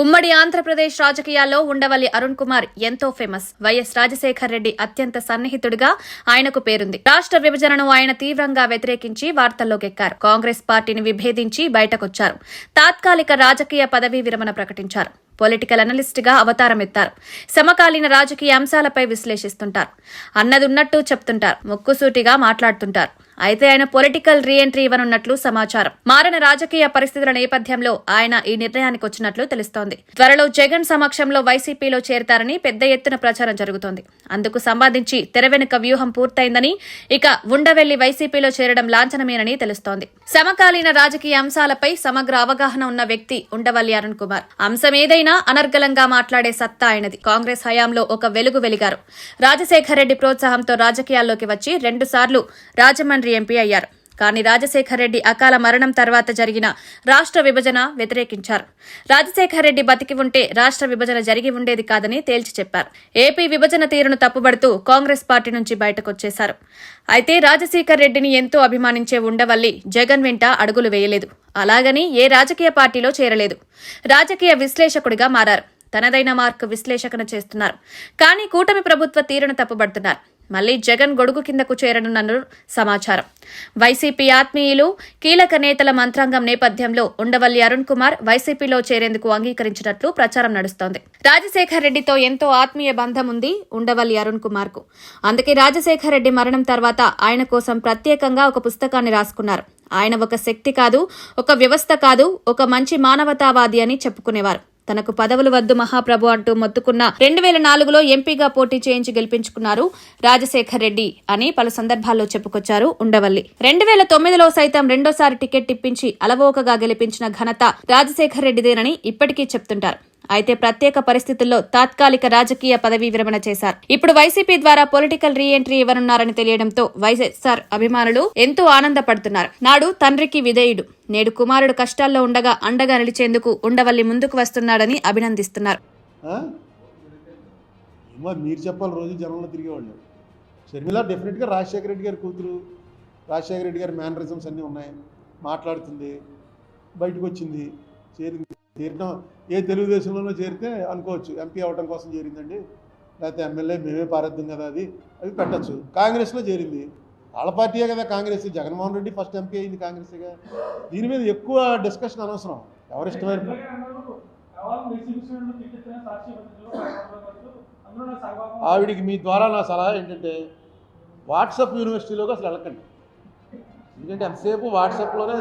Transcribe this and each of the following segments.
ఉమ్మడి ఆంధ్రప్రదేశ్ రాజకీయాల్లో ఉండవల్లి అరుణ్ కుమార్ ఎంతో ఫేమస్. వైఎస్ రాజశేఖర్ రెడ్డి అత్యంత సన్నిహితుడిగా ఆయనకు పేరుంది. రాష్ట్ర విభజనను ఆయన తీవ్రంగా వ్యతిరేకించి వార్తల్లోకెక్కారు కాంగ్రెస్ పార్టీని విభేదించి బయటకొచ్చారు. తాత్కాలిక రాజకీయ పదవీ విరమణ ప్రకటించారు. పొలిటికల్ అనలిస్ట్గా అవతారం ఎత్తారు సమకాలీన రాజకీయ అంశాలపై విశ్లేషిస్తుంటారు. అన్నదున్నట్టు చెప్తుంటారు. ముక్కుసూటిగా మాట్లాడుతుంటారు. అయితే ఆయన పొలిటికల్ రీఎంట్రీ ఇవ్వనున్నట్లు సమాచారం. మారిన రాజకీయ పరిస్థితుల నేపథ్యంలో ఆయన ఈ నిర్ణయానికి వచ్చినట్లు తెలుస్తోంది. త్వరలో జగన్ సమక్షంలో వైసీపీలో చేరతారని పెద్ద ఎత్తున ప్రచారం జరుగుతోంది. అందుకు సంబంధించి తెర వెనుక వ్యూహం పూర్తయిందని ఇక ఉండవెల్లి వైసీపీలో చేరడం లాంఛనమేనని తెలుస్తోంది. సమకాలీన రాజకీయ అంశాలపై సమగ్ర అవగాహన ఉన్న వ్యక్తి ఉండవల్లి అరుణ్ కుమార్. అంశం ఏదైనా అనర్గళంగా మాట్లాడే సత్తా ఆయనది. కాంగ్రెస్ హయాంలో ఒక వెలుగు వెలిగారు. రాజశేఖర్ రెడ్డి ప్రోత్సాహంతో రాజకీయాల్లోకి వచ్చి రెండుసార్లు రాజమండ్రి ఎంపీ అయ్యారు. కానీ రాజశేఖర్ రెడ్డి అకాల మరణం తర్వాత జరిగిన రాష్ట్ర విభజన వ్యతిరేకించారు. రాజశేఖర్ రెడ్డి బతికి ఉంటే రాష్ట్ర విభజన జరిగి ఉండేది కాదని తేల్చి చెప్పారు. ఏపీ విభజన తీరును తప్పుబడుతూ కాంగ్రెస్ పార్టీ నుంచి బయటకొచ్చేశారు. అయితే రాజశేఖర్ రెడ్డిని ఎంతో అభిమానించే ఉండవల్లి జగన్ వెంట అడుగులు వేయలేదు. అలాగని ఏ రాజకీయ పార్టీలో చేరలేదు. రాజకీయ విశ్లేషకుడిగా మారారు. తనదైన మార్కు విశ్లేషణ చేస్తున్నారు. కానీ కూటమి ప్రభుత్వ తీరును తప్పుబడుతున్నారు. మళ్ళీ జగన్ గొడుగు కిందకు చేరనున్న సమాచారం. వైసీపీ ఆత్మీయులు కీలక నేతల మంత్రాంగం నేపథ్యంలో ఉండవల్లి అరుణ్ కుమార్ వైసీపీలో చేరేందుకు అంగీకరించినట్లు ప్రచారం నడుస్తోంది. రాజశేఖర్ రెడ్డితో ఎంతో ఆత్మీయ బంధం ఉంది ఉండవల్లి అరుణ్ కుమార్కు అందుకే రాజశేఖర్ రెడ్డి మరణం తర్వాత ఆయన కోసం ప్రత్యేకంగా ఒక పుస్తకాన్ని రాసుకున్నారు. ఆయన ఒక శక్తి కాదు ఒక వ్యవస్థ కాదు ఒక మంచి మానవతావాది అని చెప్పుకునేవారు. తనకు పదవులు వద్దు మహాప్రభు అంటూ మొత్తుకున్న రెండు వేల నాలుగులో ఎంపీగా పోటీ చేయించి గెలిపించుకున్నారు రాజశేఖర్ రెడ్డి అని పలు సందర్భాల్లో చెప్పుకొచ్చారు ఉండవల్లి. రెండు వేల తొమ్మిదిలో సైతం రెండోసారి టికెట్ ఇప్పించి అలవోకగా గెలిపించిన ఘనత రాజశేఖర్ రెడ్డిదేనని ఇప్పటికీ చెప్తుంటారు. అయితే ప్రత్యేక పరిస్థితుల్లో తాత్కాలిక రాజకీయ పదవీ విరమణ చేశారు. ఇప్పుడు వైసీపీ ద్వారా పొలిటికల్ రీఎంట్రీ ఇవ్వనున్నారని తెలియడంతో వైఎస్ఆర్ అభిమానులు ఎంతో ఆనందపడుతున్నారు. నాడు తండ్రికి విధేయుడు. నేడు కుమారుడు కష్టాల్లో ఉండగా అండగా నిలిచేందుకు ఉండవల్లి ముందుకు వస్తున్నాడని అభినందిస్తున్నారు. మీరు చెప్పాలి రోజు జనంలో తిరిగేవాళ్ళు. షర్మిల డెఫినెట్గా రాజశేఖర రెడ్డి గారి కూతురు రాజశేఖర రెడ్డి గారి మేనరిజమ్స్ అన్నీ ఉన్నాయి. మాట్లాడుతుంది బయటకు వచ్చింది చేరింది. చేరడం ఏ తెలుగుదేశంలోనో చేరితే అనుకోవచ్చు. ఎంపీ అవడం కోసం చేరిందండి. లేకపోతే ఎమ్మెల్యే మేమే పారేద్దాం కదా అది. అవి పెట్టచ్చు. కాంగ్రెస్లో చేరింది. వాళ్ళ పార్టీయే కదా కాంగ్రెస్. జగన్మోహన్ రెడ్డి ఫస్ట్ ఎంపీ అయింది కాంగ్రెస్గా. దీని మీద ఎక్కువ డిస్కషన్ అనవసరం. ఎవరిష్టమైన ఆవిడికి మీ ద్వారా నా సలహా ఏంటంటే వాట్సాప్ యూనివర్సిటీలోకి అసలు వెళ్ళకండి. ఎందుకంటే ఎంతసేపు వాట్సాప్లోనే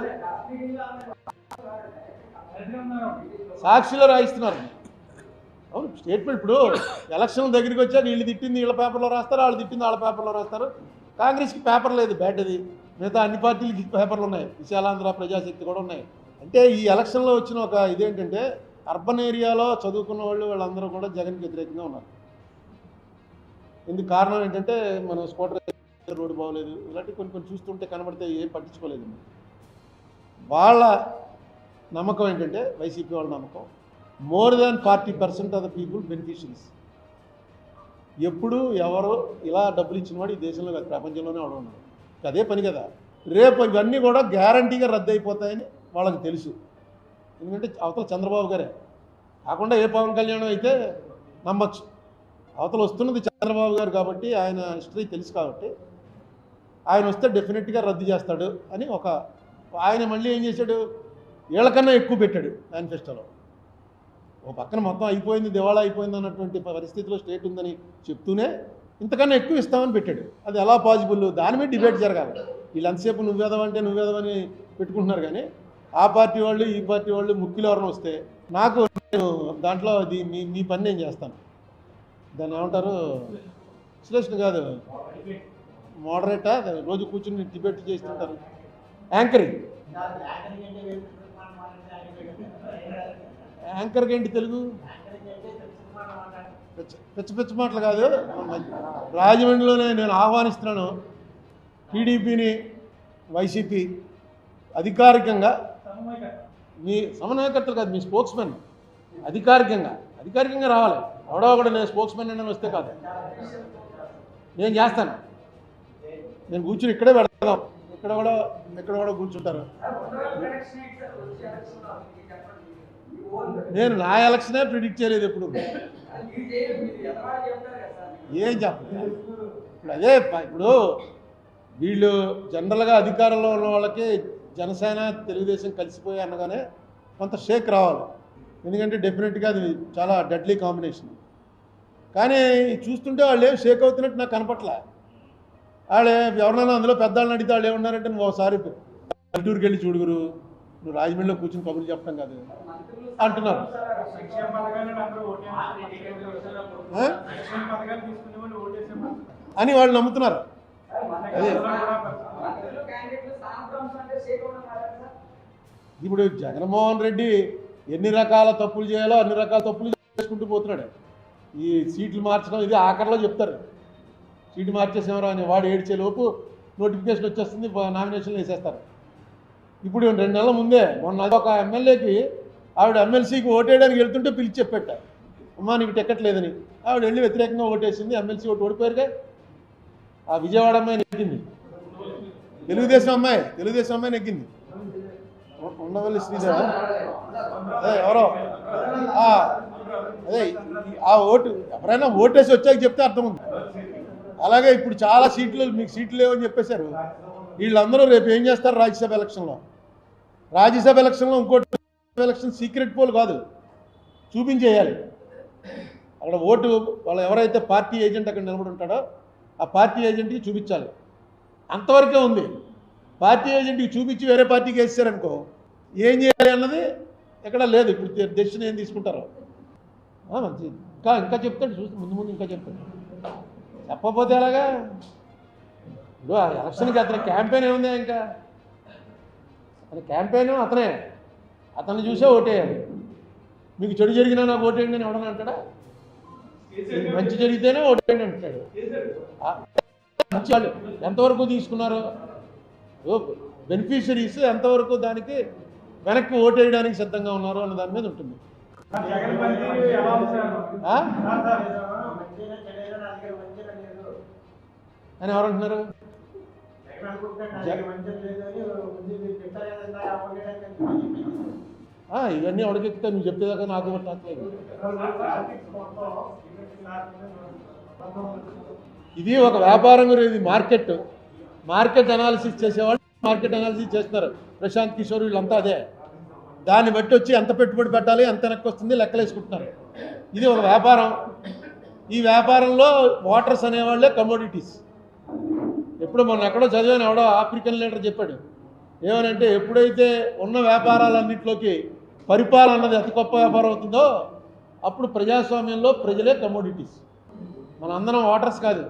సాక్షిలో రాయిస్తున్నారు. అవును స్టేట్మెంట్ ఇప్పుడు ఎలక్షన్ దగ్గరికి వచ్చా వీళ్ళు తిట్టింది వీళ్ళ పేపర్లో రాస్తారు వాళ్ళు తిట్టింది వాళ్ళ పేపర్లో రాస్తారు? కాంగ్రెస్కి పేపర్ లేదు బ్యాట్ అది మిగతా అన్ని పార్టీలకి పేపర్లు ఉన్నాయి. విశాలాంధ్ర ప్రజాశక్తి కూడా ఉన్నాయి. అంటే ఈ ఎలక్షన్లో వచ్చిన ఒక ఇదేంటంటే అర్బన్ ఏరియాలో చదువుకున్న వాళ్ళు వాళ్ళందరూ కూడా జగన్కి వ్యతిరేకంగా ఉన్నారు. ఇందుకు కారణం ఏంటంటే మనం స్కూటర్ రోడ్డు బాగోలేదు ఇలాంటి కొన్ని కొన్ని చూస్తుంటే కనబడితే ఏం పట్టించుకోలేదు. వాళ్ళ నమ్మకం ఏంటంటే వైసీపీ వాళ్ళ నమ్మకం. More than forty percent of the people beneficiaries ఎప్పుడు ఎవరు ఇలా డబ్బులు ఇచ్చినవాడు ఈ దేశంలో కాదు ప్రపంచంలోనే అవడం ఉన్నాడు. అదే పని కదా. రేపు ఇవన్నీ కూడా గ్యారంటీగా రద్దు అయిపోతాయని వాళ్ళకి తెలుసు. ఎందుకంటే అవతల చంద్రబాబు గారే. కాకుండా ఏ పవన్ కళ్యాణ్ అయితే నమ్మచ్చు. అవతల వస్తున్నది చంద్రబాబు గారు కాబట్టి ఆయన హిస్టరీ తెలుసు కాబట్టి ఆయన వస్తే డెఫినెట్గా రద్దు చేస్తాడు అని ఒక ఆయన మళ్ళీ ఏం చేశాడు? వీళ్ళకన్నా ఎక్కువ పెట్టాడు మేనిఫెస్టోలో. ఓ పక్కన మొత్తం అయిపోయింది దివాళా అయిపోయింది అన్నటువంటి పరిస్థితిలో స్టేట్ ఉందని చెప్తూనే ఇంతకన్నా ఎక్కువ ఇస్తామని పెట్టాడు. అది ఎలా పాసిబుల్ దాని మీద డిబేట్ జరగాలి. వీళ్ళు ఎంతసేపు నువ్వేదవంటే నువ్వేదవని పెట్టుకుంటున్నారు కానీ ఆ పార్టీ వాళ్ళు ఈ పార్టీ వాళ్ళు ముక్కిలో ఎవరైనా వస్తే నాకు నేను దాంట్లో అది మీ మీ పని నేను చేస్తాను. దాన్ని ఏమంటారు? విశ్లేషణ కాదు. మోడరేటా? రోజు కూర్చుని డిబేట్ చేస్తుంటారు. యాంకరింగ్. యాంకర్కి ఏంటి తెలుగు? పిచ్చి పిచ్చి మాటలు కాదు. రాజమండ్రిలోనే నేను ఆహ్వానిస్తున్నాను టీడీపీని వైసీపీ అధికారికంగా. మీ సమన్వయకర్తలు కాదు మీ స్పోక్స్మెన్. అధికారికంగా అధికారికంగా రావాలి. ఎవడో ఒకడు నేను స్పోక్స్మెన్ అని వస్తే కాదు. నేను చేస్తాను. నేను కూర్చుని ఇక్కడే పెడతాం ఇక్కడ కూడా ఇక్కడ కూడా కూర్చుంటారు. నేను నా ఎలక్షనే ప్రిడిక్ట్ చేయలేదు ఎప్పుడు. ఏం చెప్పలేదు ఇప్పుడు అదే ఇప్పుడు వీళ్ళు జనరల్గా అధికారంలో ఉన్న వాళ్ళకి జనసేన తెలుగుదేశం కలిసిపోయి అనగానే కొంత షేక్ రావాలి. ఎందుకంటే డెఫినెట్గా అది చాలా డెడ్లీ కాంబినేషన్. కానీ చూస్తుంటే వాళ్ళు ఏం షేక్ అవుతున్నట్టు నాకు కనపట్లే. వాళ్ళు ఎవరినైనా అందులో పెద్దవాళ్ళని అడిగితే వాళ్ళు ఏమన్నారంటే నువ్వు ఒకసారి పల్లెటూరుకి వెళ్ళి చూడుగురు. నువ్వు రాజమండ్రిలో కూర్చుని కబుర్లు చెప్పడం కాదు. అంటున్నారు. అని వాళ్ళు నమ్ముతున్నారు. అదే. ఇప్పుడు జగన్మోహన్ రెడ్డి ఎన్ని రకాల తప్పులు చేయాలో అన్ని రకాల తప్పులు చేసుకుంటూ పోతున్నాడు. ఈ సీట్లు మార్చడం ఇది ఆఖరిలో చెప్తారు. సీటు మార్చేసేవారు అని వాడు ఏడ్చే లోపు నోటిఫికేషన్ వచ్చేస్తుంది నామినేషన్ వేసేస్తారు. ఇప్పుడు రెండు నెలల ముందే మొన్న ఒక ఎమ్మెల్యేకి ఆవిడ ఎమ్మెల్సీకి ఓటేయడానికి వెళ్తుంటే పిలిచి చెప్పేట. అమ్మా నీకు టికెట్ లేదని. ఆవిడ వెళ్ళి వ్యతిరేకంగా ఓటేసింది ఎమ్మెల్సీ ఓటు ఓడిపోయారుగా. ఆ విజయవాడ అమ్మాయి నెగ్గింది. తెలుగుదేశం అమ్మాయి తెలుగుదేశం అమ్మాయి నెగ్గింది. ఉండవల్లి శ్రీదేవ? అదే ఎవరో? అదే ఆ ఓటు ఎవరైనా ఓటేసి వచ్చాక చెప్తే అర్థం ఉంది. అలాగే ఇప్పుడు చాలా సీట్లు మీకు సీట్లు లేవని చెప్పేశారు. వీళ్ళందరూ రేపు ఏం చేస్తారు రాజ్యసభ ఎలక్షన్లో? రాజ్యసభ ఎలక్షన్లో ఇంకోటి ఎలక్షన్ సీక్రెట్ పోల్ కాదు. చూపించేయాలి. అక్కడ ఓటు వాళ్ళు ఎవరైతే పార్టీ ఏజెంట్ అక్కడ నిలబడి ఉంటాడో ఆ పార్టీ ఏజెంట్కి చూపించాలి. అంతవరకే ఉంది. పార్టీ ఏజెంట్కి చూపించి వేరే పార్టీకి వేసారనుకో ఏం చేయాలి అన్నది ఎక్కడ లేదు. ఇప్పుడు డెసిషన్ ఏం తీసుకుంటారో. మంచి. మంచిది ఇంకా ఇంకా చెప్తాడు. చూసి ముందు ముందు ఇంకా చెప్తాడు. చెప్పకపోతే ఎలాగా? ఇప్పుడు ఆ ఎలక్షన్కి అతని క్యాంపెయిన్ ఏముంది ఇంకా? అతని క్యాంపెయిన్ అతనే. అతన్ని చూసే ఓటేయాలి. మీకు చెడు జరిగినా నాకు ఓటేయండి అని ఎవడని అంటాడా? మంచి జరిగితేనే ఓటేయండి అంటాడు. మంచి వాళ్ళు ఎంతవరకు తీసుకున్నారు? బెనిఫిషరీస్ ఎంతవరకు దానికి వెనక్కి ఓటేయడానికి సిద్ధంగా ఉన్నారు అన్న దాని మీద ఉంటుంది. అని ఎవరంటున్నారు ఇవన్నీ ఎవరికెక్కితే నువ్వు చెప్పేదాకా నాకు పట్టట్లేదు ఇది ఒక వ్యాపారం గురించి ఇది మార్కెట్. మార్కెట్ అనాలిసిస్ చేసేవాళ్ళు మార్కెట్ అనాలిసిస్ చేస్తున్నారు. ప్రశాంత్ కిషోర్ వీళ్ళంతా అదే. దాన్ని బట్టి వచ్చి ఎంత పెట్టుబడి పెట్టాలి ఎంత వెనక్కి వస్తుంది లెక్కలు వేసుకుంటున్నారు. ఇది ఒక వ్యాపారం. ఈ వ్యాపారంలో వాటర్స్ అనేవాళ్ళే కమోడిటీస్ ఎప్పుడు మొన్న ఎక్కడో చదివాను ఎవడో ఆఫ్రికన్ లీడర్ చెప్పాడు. ఏమనంటే ఎప్పుడైతే ఉన్న వ్యాపారాలన్నింటిలోకి పరిపాలన అన్నది అతి గొప్ప వ్యాపారం అవుతుందో అప్పుడు ప్రజాస్వామ్యంలో ప్రజలే కమోడిటీస్ మన అందరం వాటర్స్ కాదు.